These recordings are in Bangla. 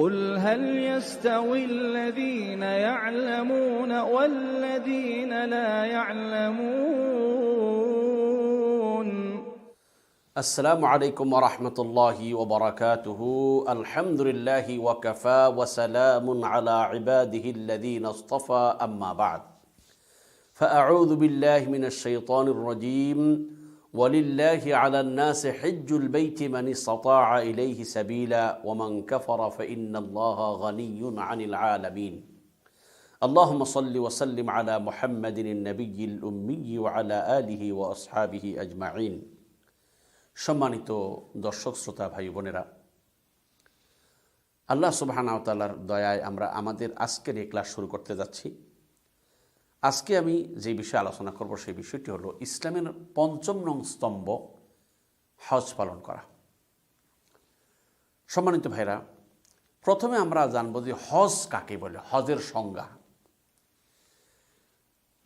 قل هل يستوي الذين يعلمون والذين لا يعلمون؟ السلام عليكم ورحمة الله وبركاته. الحمد لله وكفى وسلام على عباده الذين اصطفى. أما بعد فأعوذ بالله من الشيطان الرجيم. ولله على الناس حج البيت من استطاع إليه سبيلا ومن كفر فإن الله غني عن العالمين اللهم صل وسلم على محمد النبي الأمي وعلى آله وأصحابه أجمعين সম্মানিত দর্শক শ্রোতা ভাই বোনেরা আল্লাহ সুবাহানাওতালার দয়ায় আমরা আমাদের আজকের এই ক্লাস শুরু করতে যাচ্ছি আজকে আমি যে বিষয়ে আলোচনা করব সেই বিষয়টি হলো ইসলামের পঞ্চম নং স্তম্ভ, হজ পালন করা। সম্মানিত ভাইরা, প্রথমে আমরা জানব যে হজ কাকে বলে, হজের সংজ্ঞা।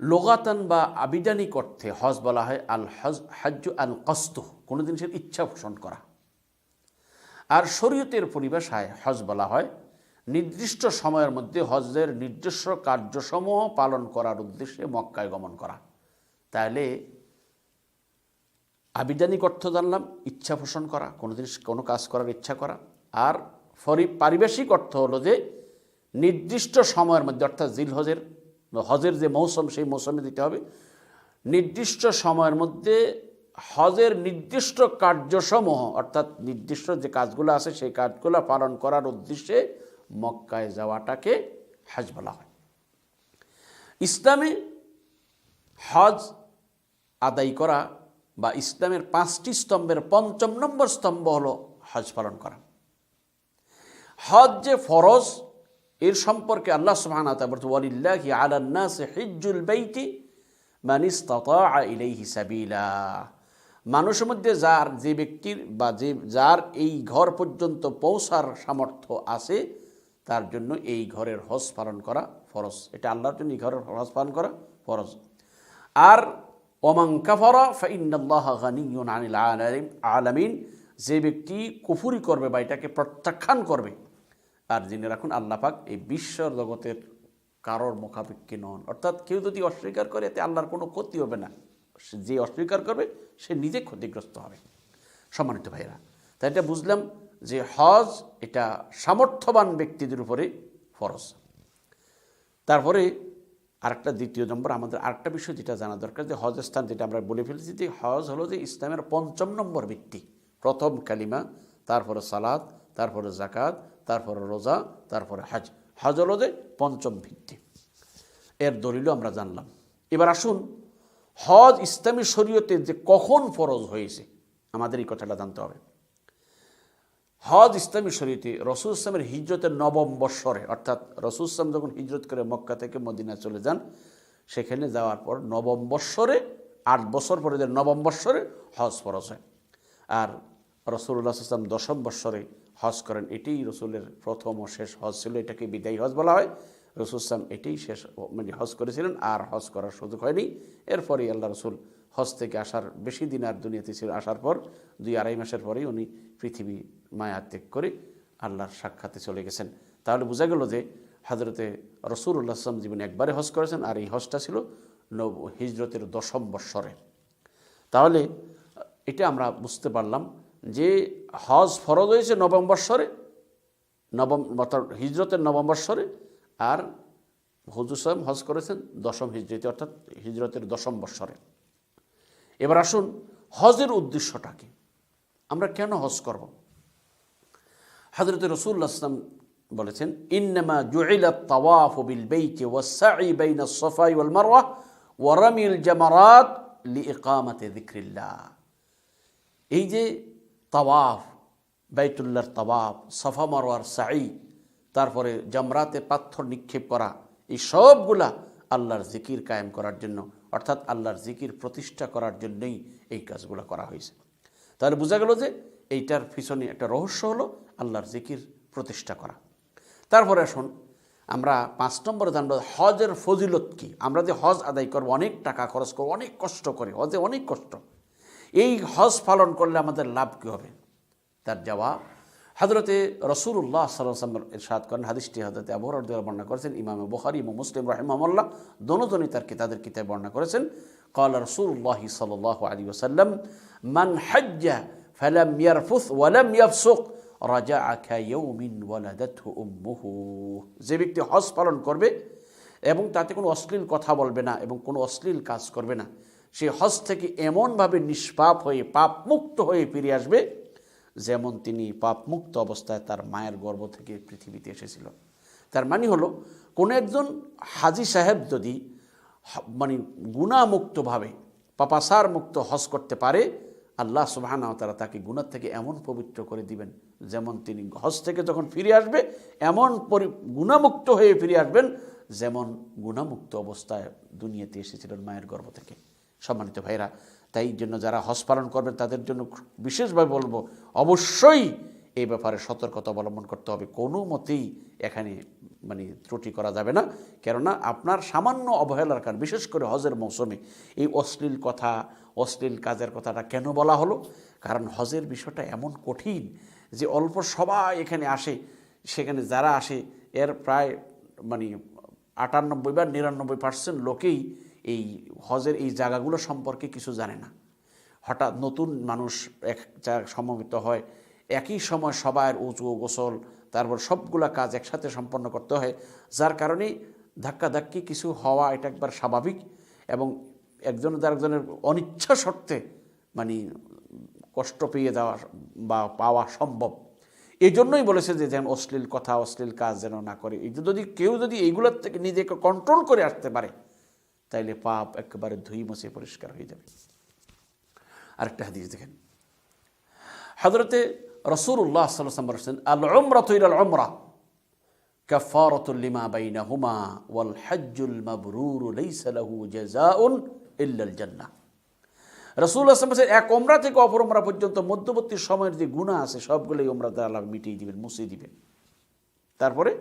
লোগাতান বা আবিদানিক অর্থে হজ বলা হয় আল হজ হাজ্য আল কস্ত, কোনো জিনিসের ইচ্ছা পোষণ করা। আর শরীয়তের পরিভাষায় হজ বলা হয় নির্দিষ্ট সময়ের মধ্যে হজের নির্দিষ্ট কার্যসমূহ পালন করার উদ্দেশ্যে মক্কায় গমন করা। তাহলে আবিধানিক অর্থ জানলাম, ইচ্ছা পোষণ করা কোনো জিনিস কোনো কাজ করার ইচ্ছা করা। আর ফরি পারিবেশিক অর্থ হলো যে নির্দিষ্ট সময়ের মধ্যে, অর্থাৎ জিল হজের হজের যে মৌসুম, সেই মৌসুমে দিতে হবে। নির্দিষ্ট সময়ের মধ্যে হজের নির্দিষ্ট কার্যসমূহ, অর্থাৎ নির্দিষ্ট যে কাজগুলো আছে, সেই কাজগুলো পালন করার উদ্দেশ্যে মক্কায় যাওয়াটাকে হজ বলা হয়। ইসলামে হজ আদায় করা বা ইসলামের পাঁচটি স্তম্ভের পঞ্চম নম্বর স্তম্ভ হলো হজ পালন করা। হজ যে ফরজ, এর সম্পর্কে আল্লাহ সুবহান ওয়ালিল্লাহি মান মানুষের মধ্যে যার, যে ব্যক্তির বা যে, যার এই ঘর পর্যন্ত পৌঁছার সামর্থ্য আছে তার জন্য এই ঘরের হজ পালন করা ফরজ। এটা আল্লাহর জন্য এই ঘরের হজ পালন করা ফরজ। আর ওমাং কাফারা আলামিন যে ব্যক্তি কুফুরি করবে বা এটাকে প্রত্যাখ্যান করবে, আর জেনে রাখুন আল্লাহ পাক এই বিশ্বর জগতের কারোর মুখাপেক্ষী নন। অর্থাৎ কেউ যদি অস্বীকার করে, এতে আল্লাহর কোনো ক্ষতি হবে না। যে অস্বীকার করবে, সে নিজে ক্ষতিগ্রস্ত হবে। সম্মানিত ভাইরা তাই এটা বুঝলাম যে হজ এটা সামর্থ্যবান ব্যক্তিদের উপরে ফরজ। তারপরে আরেকটা দ্বিতীয় নম্বর, আমাদের আরেকটা বিষয় যেটা জানা দরকার, যে হজ স্থান যেটা আমরা বলে ফেলেছি, যে হজ হলো যে ইসলামের পঞ্চম নম্বর ভিত্তি প্রথম কালিমা, তারপরে সালাদ তারপরে জাকাত তারপরে রোজা, তারপরে হজ। হজ হলো যে পঞ্চম ভিত্তি। এর দলিলও আমরা জানলাম। এবার আসুন, হজ ইসলামী শরীয়তে যে কখন ফরজ হয়েছে, আমাদের এই কথাটা জানতে হবে। হজ ইসলামী শরীতে রসুল ইসলামের হিজরতের নবম বৎসরে, অর্থাৎ রসুল ইসলাম যখন হিজরত করে মক্কা থেকে মদিনা চলে যান, সেখানে যাওয়ার পর নবম বৎসরে, আট বছর পরে যে নবম বৎসরে হজ ফরজ হয়। আর রসুল্লাহ ইসলাম দশম বৎসরে হজ করেন। এটি রসুলের প্রথম ও শেষ হজ ছিল, এটাকে বিদায়ী হজ বলা হয়। রসুল ইসলাম এটাই শেষ মানে হজ করেছিলেন, আর হজ করার সুযোগ হয়নি। এরপরেই আল্লাহ রসুল হজ থেকে আসার বেশি দিন আর দুনিয়াতে ছিল, আসার পর দুই আড়াই মাসের পরেই উনি পৃথিবী মায়া ত্যাগ করে আল্লাহর সাক্ষাতে চলে গেছেন। তাহলে বোঝা গেল যে হজরতে রসুল্লাহ আসলাম জীবনে একবারে হজ করেছেন, আর এই হজটা ছিল নব, হিজরতের দশম বৎসরে। তাহলে এটা আমরা বুঝতে পারলাম যে হজ ফরজ হয়েছে নবম বৎসরে, নবম হিজরতের নবম বৎসরে আর হুজুর সাহেব হজ করেছেন দশম হিজরতে অর্থাৎ হিজরতের দশম বৎসরে। এবার আসুন, হজের উদ্দেশ্যটা কি? আমরা কেন হজ করব? হজরত রসুল্লাহ আসলাম বলেছেন, ইন্নামা জুইলা তাওয়াফ বিল বেইতি ওয়াসাই বাইনা সফাই ওয়াল মারওয়া ওয়া রামিল জামারাত লিইকামাতে যিকরিল্লাহ। এই যে তাওয়াফ, বাইতুল্লাহর তাওয়াফ, সফা মারওয়ার সাই তারপরে জামরাতে পাথর নিক্ষেপ করা, এই সবগুলা আল্লাহর জিকির কায়েম করার জন্য, অর্থাৎ আল্লাহর জিকির প্রতিষ্ঠা করার জন্যই এই কাজগুলো করা হয়েছে। তাহলে বোঝা গেল যে এইটার পিছনে একটা রহস্য হলো আল্লাহর জিকির প্রতিষ্ঠা করা। তারপরে আসুন, আমরা পাঁচ নম্বরে জানব হজের ফজিলত কি? আমরা যে হজ আদায় করব, অনেক টাকা খরচ করব, অনেক কষ্ট করে, হজে অনেক কষ্ট। এই হজ পালন করলে আমাদের লাভ কী হবে? তার জবাব হজরতে রসুল্লাহ সাল্লাম সাদ করেন, হাদিসটি হজরতে আবহর বর্ণনা করেছেন, ইমাম বুখারি এবং মুসলিম রহমামল্লাহ দোনোজনই তার তাদের কিতাব বর্ণনা করেছেন। কল রসুল্লাহ সাল আলী ওসাল্লাম মান হজ্জা ফেলাম ইয়ারফুস ওয়ালাম ইয়াফসুক রাজা আখা ইউমিন ওয়ালাদাতহু উম্মুহু। যে ব্যক্তি হজ পালন করবে এবং তাতে কোনো অশ্লীল কথা বলবে না এবং কোনো অশ্লীল কাজ করবে না, সে হজ থেকে এমনভাবে নিষ্পাপ হয়ে পাপ মুক্ত হয়ে ফিরে আসবে যেমন তিনি পাপমুক্ত অবস্থায় তার মায়ের গর্ভ থেকে পৃথিবীতে এসেছিল। তার মানে হলো, কোনো একজন হাজি সাহেব যদি মানে গুণামুক্তভাবে পাপাসার মুক্ত হজ করতে পারে, আল্লাহ সুবাহানা তারা তাকে গুণার থেকে এমন পবিত্র করে দিবেন যেমন তিনি হজ থেকে যখন ফিরে আসবে, এমন পরি, গুণামুক্ত হয়ে ফিরে আসবেন যেমন গুণামুক্ত অবস্থায় দুনিয়াতে এসেছিলেন মায়ের গর্ভ থেকে। সম্মানিত ভাইরা তাই জন্য যারা হজ পালন করবেন, তাদের জন্য বিশেষভাবে বলব, অবশ্যই এই ব্যাপারে সতর্কতা অবলম্বন করতে হবে। কোনো মতেই এখানে মানে ত্রুটি করা যাবে না। কেননা আপনার সামান্য অবহেলার কারণ, বিশেষ করে হজের মৌসুমে, এই অশ্লীল কথা, অশ্লীল কাজের কথাটা কেন বলা হলো? কারণ হজের বিষয়টা এমন কঠিন যে অল্প সবাই এখানে আসে। সেখানে যারা আসে, এর প্রায় মানে আটানব্বই বা নিরানব্বই পার্সেন্ট লোকেই এই হজের এই জায়গাগুলো সম্পর্কে কিছু জানে না। হঠাৎ নতুন মানুষ এক জায়গায় সমবেত হয়, একই সময় সবার উঁচু গোসল, তারপর সবগুলা কাজ একসাথে সম্পন্ন করতে হয়, যার কারণে ধাক্কাধাক্কি কিছু হওয়া এটা একবার স্বাভাবিক এবং একজন আরেকজনের অনিচ্ছা সত্ত্বে মানে কষ্ট পেয়ে দেওয়া বা পাওয়া সম্ভব। এই জন্যই বলেছে যে যেন অশ্লীল কথা, অশ্লীল কাজ যেন না করে। যদি কেউ যদি এইগুলোর থেকে নিজেকে কন্ট্রোল করে আসতে পারে তাইলে পাপ একেবারে ধুই মুছে পরিষ্কার হয়ে যাবে আরেকটা হাদিস দেখেন হজরতে রসুল্লাহ সাল্লাম বলেছেন আল উমরা তৈর আল উমরা كفارة لما بينهما والحج المبرور ليس له جزاء إلا الجنة রসুল আসলাম বলছেন, এক ওমরা থেকে অপর ওমরা পর্যন্ত মধ্যবর্তী সময়ের যে গুণা আছে সবগুলোই ওমরা দ্বারা আল্লাহ মিটিয়ে দিবেন মুছিয়ে দিবেন তারপরে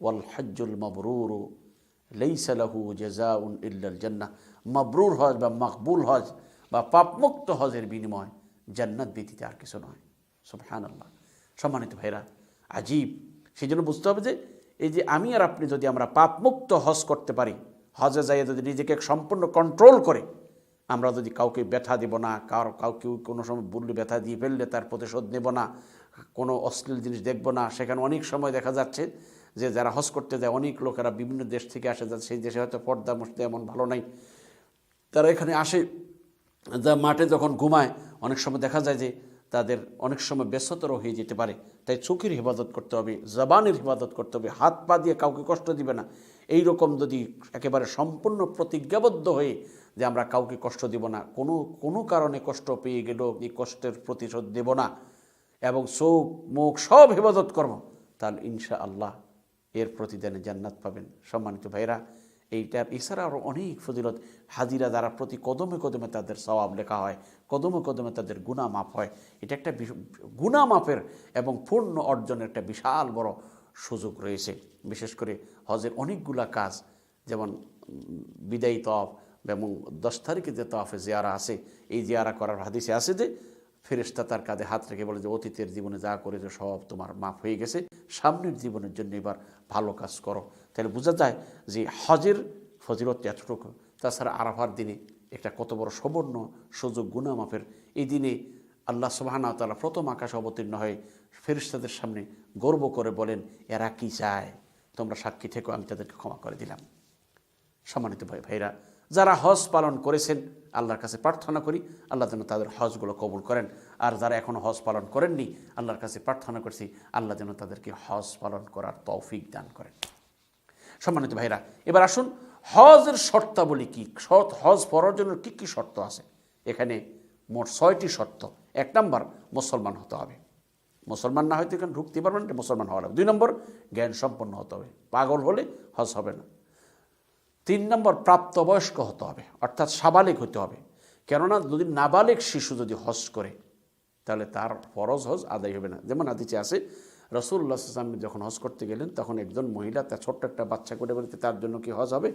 ওয়াল হজ্জুল মবরুর লেইসালাহু জেজাউন ইল্লাল জান্নাহ। মবরুর হজ বা মকবুল হজ বা পাপমুক্ত হজের বিনিময় জান্নাত ব্যতীত আর কিছু নয়। সুবহান আল্লাহ সম্মানিত ভাইরা, আজীব। সেই জন্য বুঝতে হবে যে, এই যে আমি আর আপনি যদি আমরা পাপমুক্ত হজ করতে পারি, হজে যাইয়ে যদি নিজেকে সম্পূর্ণ কন্ট্রোল করে, আমরা যদি কাউকে ব্যথা দেব না, কার, কাউকে কোনো সময় বললে ব্যথা দিয়ে ফেললে তার প্রতিশোধ নেব না, কোনো অশ্লীল জিনিস দেখব না, সেখানে অনেক সময় দেখা যাচ্ছে যে যারা হজ করতে যায়, অনেক লোকেরা বিভিন্ন দেশ থেকে আসে যাচ্ছে সেই দেশে হয়তো পর্দা মসতে এমন ভালো নাই। তারা এখানে আসে, যা মাঠে যখন ঘুমায়, অনেক সময় দেখা যায় যে তাদের অনেক সময় ব্যস্ততর হয়ে যেতে পারে। তাই চোখের হেফাজত করতে হবে, জবানের হেফাজত করতে হবে, হাত পা দিয়ে কাউকে কষ্ট দিবে না। এই রকম যদি একেবারে সম্পূর্ণ প্রতিজ্ঞাবদ্ধ হয়ে যে আমরা কাউকে কষ্ট দিব না, কোনো কোনো কারণে কষ্ট পেয়ে গেলেও এই কষ্টের প্রতিশোধ দেব না। এবং চোখ, মুখ সব হেফাজত করব, তাহলে ইনশা আল্লাহ এর প্রতিদানে জান্নাত পাবেন। সম্মানিত ভাইরা এইটার এছাড়া আরও অনেক ফজিলত হাজিরা দ্বারা প্রতি কদমে কদমে তাদের সওয়াব লেখা হয়, কদমে কদমে তাদের গুণা মাপ হয়। এটা একটা গুণা মাপের এবং পূর্ণ অর্জনের একটা বিশাল বড় সুযোগ রয়েছে। বিশেষ করে হজের অনেকগুলা কাজ, যেমন বিদায়ী তফ এবং দশ তারিখে যে তফে জিয়ারা আছে, এই জিয়ারা করার হাদিসে আছে যে ফেরেশতা তার কাঁধে হাত রেখে বলে যে, অতীতের জীবনে যা করেছে সব তোমার মাফ হয়ে গেছে। সামনের জীবনের জন্য এবার ভালো কাজ করো। তাহলে বোঝা যায় যে হজের ফজিলত এতটুকু। তাছাড়া আরাফার দিনে একটা কত বড় সবর্ণ সুযোগ গুণা মাফের এই দিনে আল্লাহ সুবাহানা তালা প্রথম আকাশে অবতীর্ণ হয়ে ফেরিস্তাদের সামনে গর্ব করে বলেন, এরা কি চায়? তোমরা সাক্ষী থেকো, আমি তাদেরকে ক্ষমা করে দিলাম। সম্মানিত ভাই ভাইরা যারা হজ পালন করেছেন, আল্লাহর কাছে প্রার্থনা করি, আল্লাহ যেন তাদের হজগুলো কবুল করেন। আর যারা এখনও হজ পালন করেননি, আল্লাহর কাছে প্রার্থনা করছি, আল্লাহ যেন তাদেরকে হজ পালন করার তৌফিক দান করেন। সম্মানিত ভাইরা, এবার আসুন, হজের শর্তাবলী কী? হজ পড়ার জন্য কী কী শর্ত আছে? এখানে মোট ছয়টি শর্ত। এক নম্বর, মুসলমান হতে হবে। মুসলমান না হয়তো এখানে ঢুকতে পারবেন মুসলমান হওয়া লাগবে। দুই নম্বর, জ্ঞান সম্পন্ন হতে হবে। পাগল হলে হজ হবে না। তিন নম্বর, প্রাপ্তবয়স্ক হতে হবে, অর্থাৎ সাবালিক হতে হবে। কেননা, যদি নাবালিক শিশু যদি হজ করে, তাহলে তার ফরজ হজ আদায় হবে না। যেমন আদিচে আছে রসুল্লাহ আসলাম যখন হজ করতে গেলেন, তখন একজন মহিলা তার ছোট্ট একটা বাচ্চা করে বলতে তার জন্য কি হজ হবে?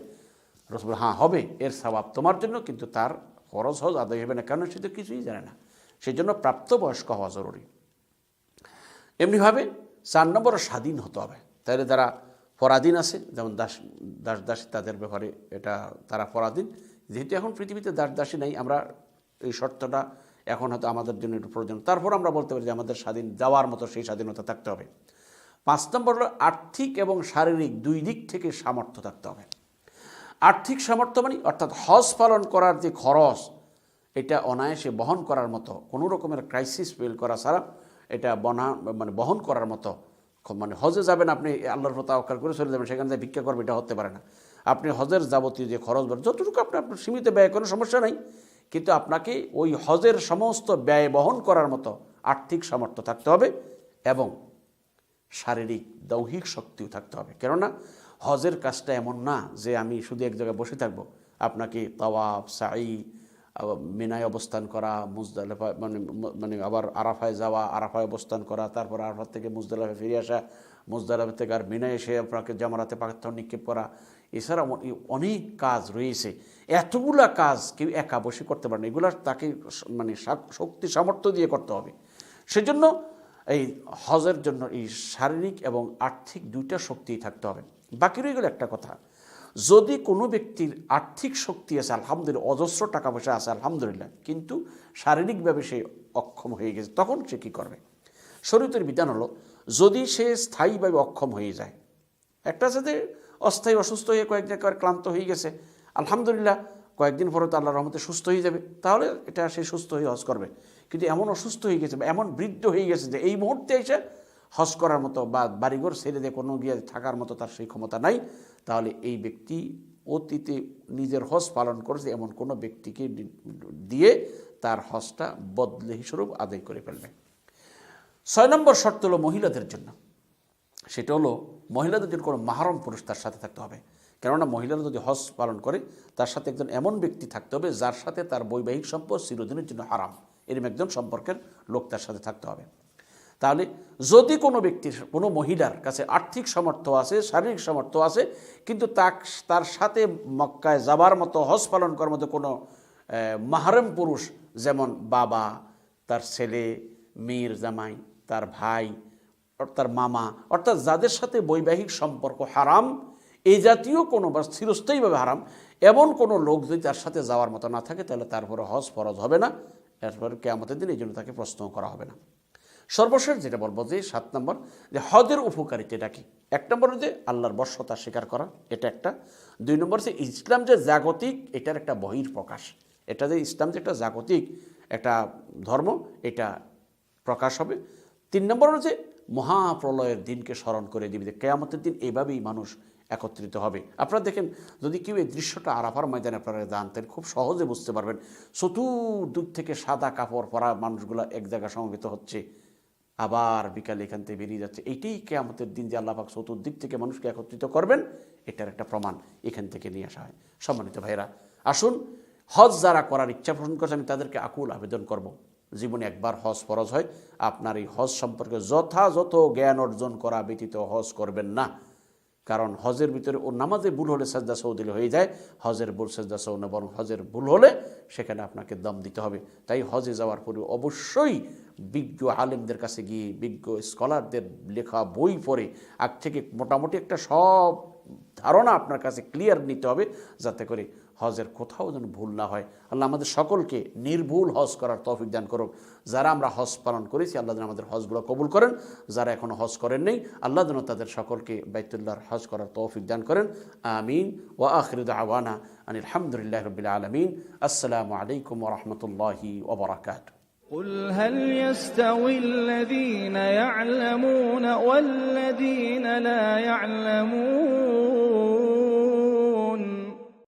রসুল হ্যাঁ হবে, এর স্বভাব তোমার জন্য, কিন্তু তার ফরজ হজ আদায় হবে না। কেন সে তো কিছুই জানে না। সেই জন্য প্রাপ্তবয়স্ক হওয়া জরুরি। এমনিভাবে চার নম্বরে স্বাধীন হতে হবে। তাহলে যারা পরাধীন আছে, যেমন দাস দাস দাসী তাদের ব্যাপারে এটা তারা পরাধীন। যেহেতু এখন পৃথিবীতে দাস দাসী নেই, আমরা এই শর্তটা এখন হয়তো আমাদের জন্য একটু প্রয়োজন। তারপর আমরা বলতে পারি যে আমাদের স্বাধীন যাওয়ার মতো সেই স্বাধীনতা থাকতে হবে। পাঁচ নম্বর আর্থিক এবং শারীরিক দুই দিক থেকে সামর্থ্য থাকতে হবে। আর্থিক সামর্থ্য মানে অর্থাৎ হজ পালন করার যে খরচ, এটা অনায়াসে বহন করার মতো, কোনো রকমের ক্রাইসিস ফেল করা ছাড়া এটা বনা মানে বহন করার মতো মানে হজে যাবেন, আপনি আল্লাহর প্রতি আওকার করে চলে যাবেন, সেখানে ভিক্ষা করবে, এটা হতে পারে না। আপনি হজের যাবতীয় যে খরচ যতটুকু আপনি আপনার সীমিত ব্যয়, কোনো সমস্যা নাই। কিন্তু আপনাকে ওই হজের সমস্ত ব্যয় বহন করার মতো আর্থিক সামর্থ্য থাকতে হবে এবং শারীরিক দৌহিক শক্তিও থাকতে হবে। কেননা হজের কাজটা এমন না যে আমি শুধু এক জায়গায় বসে থাকব। আপনাকে তাওয়াফ সাই মিনায় অবস্থান করা মুজদালেফা মানে মানে আবার আরাফায় যাওয়া, আরাফায় অবস্থান করা, তারপর আরাফাত থেকে মুজদালেফায় ফিরে আসা, মুজদালেফা থেকে আর মিনায় এসে আপনাকে জামারাতে পাথর নিক্ষেপ করা, এছাড়া অনেক কাজ রয়েছে। এতগুলা কাজ কেউ একা বসে করতে পারে না। এগুলো তাকে মানে শক্তি, সামর্থ্য দিয়ে করতে হবে। সেজন্য এই হজের জন্য এই শারীরিক এবং আর্থিক দুইটা শক্তিই থাকতে হবে। বাকি রয়ে গেল একটা কথা। যদি কোনো ব্যক্তির আর্থিক শক্তি আছে, আলহামদুলিল্লাহ, অজস্র টাকা পয়সা আছে, আলহামদুলিল্লাহ, কিন্তু শারীরিকভাবে সে অক্ষম হয়ে গেছে, তখন সে কী করবে? শরীরের বিধান হলো, যদি সে স্থায়ীভাবে অক্ষম হয়ে যায়, একটা যে অস্থায়ী অসুস্থ হয়ে কয়েকদিন একেবারে ক্লান্ত হয়ে গেছে, আলহামদুলিল্লাহ, কয়েকদিন পরে তো আল্লাহ রহমতে সুস্থ হয়ে যাবে, তাহলে এটা সে সুস্থ হয়ে হজ করবে। কিন্তু এমন অসুস্থ হয়ে গেছে বা এমন বৃদ্ধ হয়ে গেছে যে এই মুহূর্তে এসে হজ করার মতো বা বাড়িঘর ছেড়ে দিয়ে কোনো গিয়ে থাকার মতো তার সেই ক্ষমতা নাই তাহলে এই ব্যক্তি অতীতে নিজের হজ পালন করেছে, এমন কোনো ব্যক্তিকে দিয়ে তার হজটা বদলে হিসেবে আদায় করে ফেলবে। ছয় নম্বর শর্ত হলো মহিলাদের জন্য। সেটা হলো মহিলাদের জন্য কোনো মাহারম পুরুষ তার সাথে থাকতে হবে। কেননা মহিলারা যদি হজ পালন করে, তার সাথে একজন এমন ব্যক্তি থাকতে হবে যার সাথে তার বৈবাহিক সম্পর্ক চিরদিনের জন্য হারাম। এরকম একজন সম্পর্কের লোক তার সাথে থাকতে হবে। তাহলে যদি কোনো ব্যক্তির কোনো মহিলার কাছে আর্থিক সামর্থ্য আছে, শারীরিক সামর্থ্য আছে, কিন্তু তার সাথে মক্কায় যাবার মতো, হজ পালন করার মতো কোনো মাহারম পুরুষ, যেমন বাবা, তার ছেলে মেয়ের জামাই, তার ভাই তার মামা, অর্থাৎ যাদের সাথে বৈবাহিক সম্পর্ক হারাম, এই জাতীয় কোনো বা চিরস্থায়ীভাবে হারাম, এমন কোনো লোক যদি তার সাথে যাওয়ার মতো না থাকে, তাহলে তারপরে হজ ফরজ হবে না। এরপর কেয়ামতের দিন এই জন্য তাকে প্রশ্ন করা হবে না। সর্বশেষ যেটা বলব যে সাত নম্বর, যে হজের উপকারিতা এটা কি? এক নম্বর হচ্ছে আল্লাহর বর্ষতা স্বীকার করা, এটা একটা। দুই নম্বর হচ্ছে ইসলাম যে জাগতিক, এটার একটা বহির প্রকাশ এটা যে ইসলাম যে একটা জাগতিক একটা ধর্ম, এটা প্রকাশ হবে। তিন নম্বর হচ্ছে মহাপ্রলয়ের দিনকে স্মরণ করে দিবে যে কেয়ামতের দিন এইভাবেই মানুষ একত্রিত হবে। আপনারা দেখেন, যদি কেউ এই দৃশ্যটা আরাফার ময়দানে আপনারা জানতেন, খুব সহজে বুঝতে পারবেন। চতুর্দিক থেকে সাদা কাপড় পরা মানুষগুলো এক জায়গায় সমবেত হচ্ছে। আবার বিকালে এখান থেকে বেরিয়ে যাচ্ছে। এইটাই আমাদের দিন যে আল্লাহাক চতুর্দিক থেকে মানুষকে একত্রিত করবেন, এটার একটা প্রমাণ এখান থেকে নিয়ে আসা হয়। সম্মানিত ভাইরা আসুন, হজ যারা করার ইচ্ছা পোষণ করছে, আমি তাদেরকে আকুল আবেদন করব। জীবনে একবার হজ ফরজ হয়। আপনার এই হজ সম্পর্কে যথাযথ জ্ঞান অর্জন করা ব্যতীত হজ করবেন না। কারণ হজের ভিতরে ও নামাজে ভুল হলে সাজদা সৌ দিলে হয়ে যায়। হজের ভুল, সাজদা সৌ না, বরং হজের ভুল হলে সেখানে আপনাকে দম দিতে হবে। তাই হজে যাওয়ার পরে অবশ্যই বিজ্ঞ আলেমদের কাছে গিয়ে, বিজ্ঞ স্কলারদের লেখা বই পড়ে, আগ থেকে মোটামুটি একটা সব ধারণা আপনার কাছে ক্লিয়ার নিতে হবে, যাতে করে হজের কোথাও যেন ভুল না হয় আল্লাহ আমাদের সকলকে নির্ভুল হজ করার তৌফিক দান করুক যারা আমরা হজ পালন করেছি আল্লাহ যেন আমাদের হজগুলো কবুল করেন যারা এখনও হজ করেন নেই আল্লাহ যেন তাদের সকলকে বাইতুল্লাহর হজ করার তৌফিক দান করেন আমিন ওয়া আখরিদ আওয়ানা আনিল আলহামদুলিল্লাহ রবিল আলমিন আসসালামু আলাইকুম ওরহমতুল্লাহি ওবরাকাত قل هل يستوي الذين يعلمون والذين لا يعلمون